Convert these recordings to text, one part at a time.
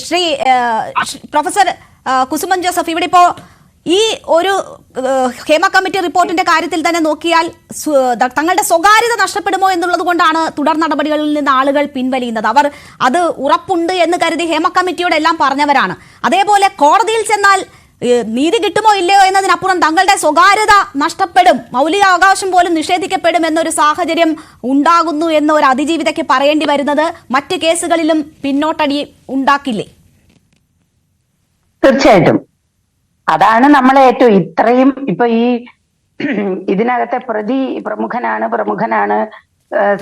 Shri professor Kusuman Joseph ഇവിടെ ഇപ്പോ ഈ ഒരു ഹേമ കമ്മിറ്റി റിപ്പോർട്ടിന്റെ കാര്യത്തിൽ തന്നെ നോക്കിയാൽ തങ്ങളുടെ സ്വകാര്യത നഷ്ടപ്പെടുമോ എന്നുള്ളത് കൊണ്ടാണ് തുടർ നടപടികളിൽ നിന്ന് ആളുകൾ പിൻവലിയുന്നത്. അവർ അത് ഉറപ്പുണ്ട് എന്ന് കരുതി ഹേമ കമ്മിറ്റിയോട് എല്ലാം പറഞ്ഞവരാണ്. അതേപോലെ കോടതിയിൽ ചെന്നാൽ നീതി കിട്ടുമോ ഇല്ലയോ എന്നതിനപ്പുറം തങ്ങളുടെ സ്വകാര്യത നഷ്ടപ്പെടും. മൗലിക അവകാശം പോലും നിഷേധിക്കപ്പെടും എന്നൊരു സാഹചര്യം ഉണ്ടാകുന്നു എന്ന് ഒരു അതിജീവിതയ്ക്ക് പറയേണ്ടി വരുന്നത് മറ്റ് കേസുകളിലും പിന്നോട്ടടി ഉണ്ടാക്കില്ലേ? തീർച്ചയായിട്ടും. അതാണ് നമ്മൾ ഏറ്റവും ഇത്രയും ഇപ്പൊ ഈ ഇതിനകത്തെ പ്രതി പ്രമുഖനാണ് പ്രമുഖനാണ്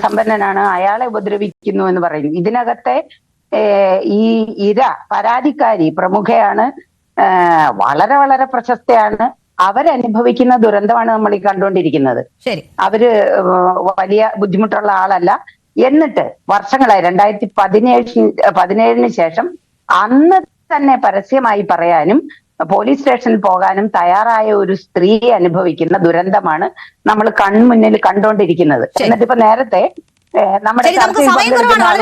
സമ്പന്നനാണ് അയാളെ ഉപദ്രവിക്കുന്നു എന്ന് പറയുന്നു. ഇതിനകത്തെ ഈ ഇര പരാതിക്കാരി പ്രമുഖയാണ് വളരെ വളരെ പ്രശസ്തയാണ്. അവരനുഭവിക്കുന്ന ദുരന്തമാണ് നമ്മൾ ഈ കണ്ടുകൊണ്ടിരിക്കുന്നത്. ശരി. അവർ വലിയ ബുദ്ധിമുട്ടുള്ള ആളല്ല. എന്നിട്ട് വർഷങ്ങളായി രണ്ടായിരത്തി പതിനേഴ് പതിനേഴിന് ശേഷം അന്ന് തന്നെ പരസ്യമായി പറയാനും പോലീസ് സ്റ്റേഷനിൽ പോകാനും തയ്യാറായ ഒരു സ്ത്രീ അനുഭവിക്കുന്ന ദുരന്തമാണ് നമ്മൾ കൺമുന്നിൽ കണ്ടുകൊണ്ടിരിക്കുന്നത്. എന്നിട്ടിപ്പോ എന്നിട്ട് ഇപ്പൊ നേരത്തെ നമ്മുടെ.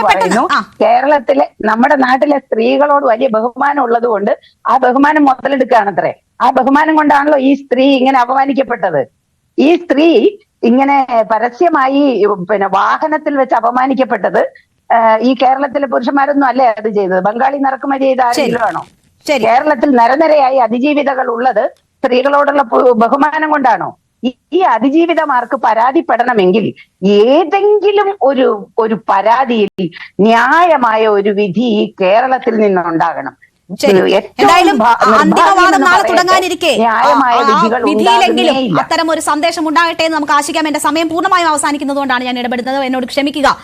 പറയുന്നു കേരളത്തിലെ നമ്മുടെ നാട്ടിലെ സ്ത്രീകളോട് വലിയ ബഹുമാനം ഉള്ളത് കൊണ്ട് ആ ബഹുമാനം മുതലെടുക്കുകയാണത്രേ. ആ ബഹുമാനം കൊണ്ടാണല്ലോ ഈ സ്ത്രീ ഇങ്ങനെ അപമാനിക്കപ്പെട്ടത്. ഈ സ്ത്രീ ഇങ്ങനെ പരസ്യമായി പിന്നെ വാഹനത്തിൽ വെച്ച് അപമാനിക്കപ്പെട്ടത് ഈ കേരളത്തിലെ പുരുഷന്മാരൊന്നും അല്ലേ അത് ചെയ്തത്? ബംഗാളി നിറക്കുമതി ചെയ്ത ആരെങ്കിലും ആണോ കേരളത്തിൽ നിരനിരയായി അതിജീവിതകൾ ഉള്ളത് സ്ത്രീകളോടുള്ള ബഹുമാനം കൊണ്ടാണോ? ഈ- അതിജീവിതമാർക്ക് പരാതിപ്പെടണമെങ്കിൽ ഏതെങ്കിലും ഒരു ഒരു പരാതിയിൽ ന്യായമായ ഒരു വിധി കേരളത്തിൽ നിന്നുണ്ടാകണം. എന്തായാലും അന്തിമവാദം നാളെ തുടങ്ങാനിരിക്കെ. വിധിയിലെങ്കിലും അത്തരം ഒരു സന്ദേശം ഉണ്ടാകട്ടെ എന്ന് നമുക്ക് ആശിക്കാം. എന്റെ സമയം പൂർണമായും അവസാനിക്കുന്നതുകൊണ്ടാണ് ഞാൻ ഇടപെടുന്നത്. എന്നോട് ക്ഷമിക്കുക.